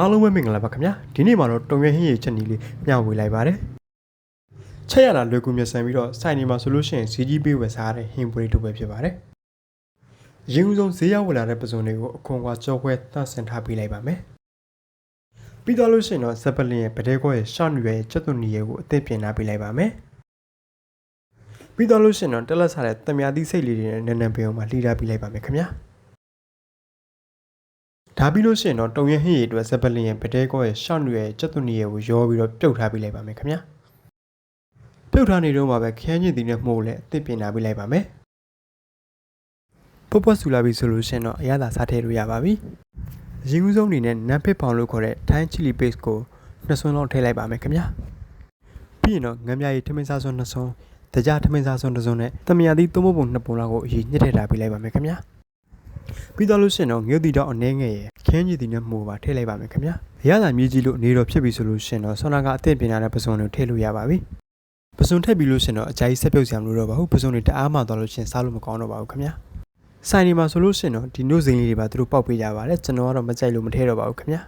အားလုံးပဲမင်္ဂလာပါခင်ဗျာဒီနေ့မှာတော့တုံရဟင်းရည်ချက်နီလေးမျှဝေလိုက်ပါတယ်ချက်ရတာလွယ်ကူမြတ်ဆန်ပြီးတော့စိုင်နေမှာဆိုလို့ရှိရင်ဈေးကြီးပေးဝယ်စားရတဲ့ဟင်းပွေးတစ်ပွဲဖြစ်ပါတယ်ရင်းဦးဆုံးဈေးရောက်ဝယ်လာတဲ့ပစုံတွေကိုအခွန်ကွာကြောခွဲသန့်စင်ထားပေးလိုက်ပါမယ်ပြီးတော့လို့ရှိရင်တော့ဇက်ပလင်ရဲ့ဗဒဲခွဲရဲ့ရှောင်းနွယ်ရဲ့ချက်သွန်နီရဲ့ကိုအသင့်ပြင်ထားပေးလိုက်ပါမယ်ပြီးတော့လို့ရှိရင်တော့တက်လက်စားတဲ့တမယာသီးစိတ်လေးတွေနဲ့နန်းနန်းပင်အောင်မှာလှီးထားပေးလိုက်ပါမယ်ခင်ဗျာ ဒါပြီးလို့ရှိရင်တော့တုံရဟင်းရည်အတွက်ဇက်ပလင်ရဲ့ဗတဲကောရဲ့ရှောင်းနွယ်ရဲ့ကျက်သွနီရဲ့ကိုရောပြီးတော့ပြုတ်ထားပေးလိုက်ပါမယ်ခင်ဗျာပြုတ်ထားနေတော့မှပဲခရမ်းညစ်တီနဲ့မှုတ်လဲအသစ်ပြင်ထားပေးလိုက်ပါမယ်ပုတ်ပွက်ဆူလာပြီဆိုလို့ရှိရင်တော့အရသာစားထည့်လို့ရပါပြီရင်းဦးဆုံးအနေနဲ့နမ်ပစ်ပေါင်လို့ခေါ်တဲ့ Thai chili paste ကိုနှစ်စွန်းလောက်ထည့်လိုက်ပါမယ်ခင်ဗျာပြီးရင်တော့ငမ်းမြရည်ထမင်းစားစွန်းနှစ်စွန်းတကြားထမင်းစားစွန်းတစ်စွန်းနဲ့တမယာသီးသုံးပုံနှစ်ပုံလောက်ကိုအရင်ညှစ်ထည့်ထားပေးလိုက်ပါမယ်ခင်ဗျာ ပြီးတော့လို့ရှိရင်တော့ငရုတ်တီတော့အနေငယ်ရယ်ခင်းကြီးတီနဲ့မှုပါထည့်လိုက်ပါမယ်ခင်ဗျာအရသာမြေကြီးလို့နေတော့ဖြစ်ပြီဆိုလို့ရှိရင်တော့ဆောနာကအသင့်ပြင်လာတဲ့ပစုံတွေထည့်လို့ရပါပြီပစုံထည့်ပြီးလို့ရှိရင်တော့အကြိုက်ဆက်ပြုတ်စရာမလိုတော့ပါဘူးပစုံတွေတအားမှသွားလို့ရှိရင်စားလို့မကောင်းတော့ပါဘူးခင်ဗျာဆိုင်ဒီမှာဆိုလို့ရှိရင်တော့ဒီနို့စိမ်းလေးတွေပါသူတို့ပောက်ပေးကြပါတယ်ကျွန်တော်ကတော့မကြိုက်လို့မထည့်တော့ပါဘူးခင်ဗျာ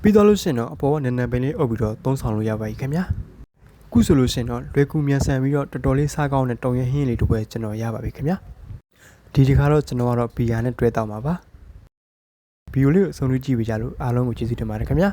ပြီးတော့လို့ရှိရင်တော့အပေါ်ကနန်းနန်းပင်လေးအုပ်ပြီးတော့သုံးဆောင်လို့ရပါပြီခင်ဗျာခုဆိုလို့ရှိရင်တော့လွယ်ကူမြန်ဆန်ပြီးတော့တော်တော်လေးစားကောင်းတဲ့တုံရဟင်းလေးတစ်ပွဲကျွန်တော်ရပါပြီခင်ဗျာ ဒီဒီခါတော့ကျွန်တော်ကတော့ဘီယာနဲ့တွဲတောက်မှာပါဗီဒီယိုလေးကိုအဆုံးထိကြည့်ပေးကြလို့အားလုံးကိုကျေးဇူးတင်ပါတယ်ခင်ဗျာ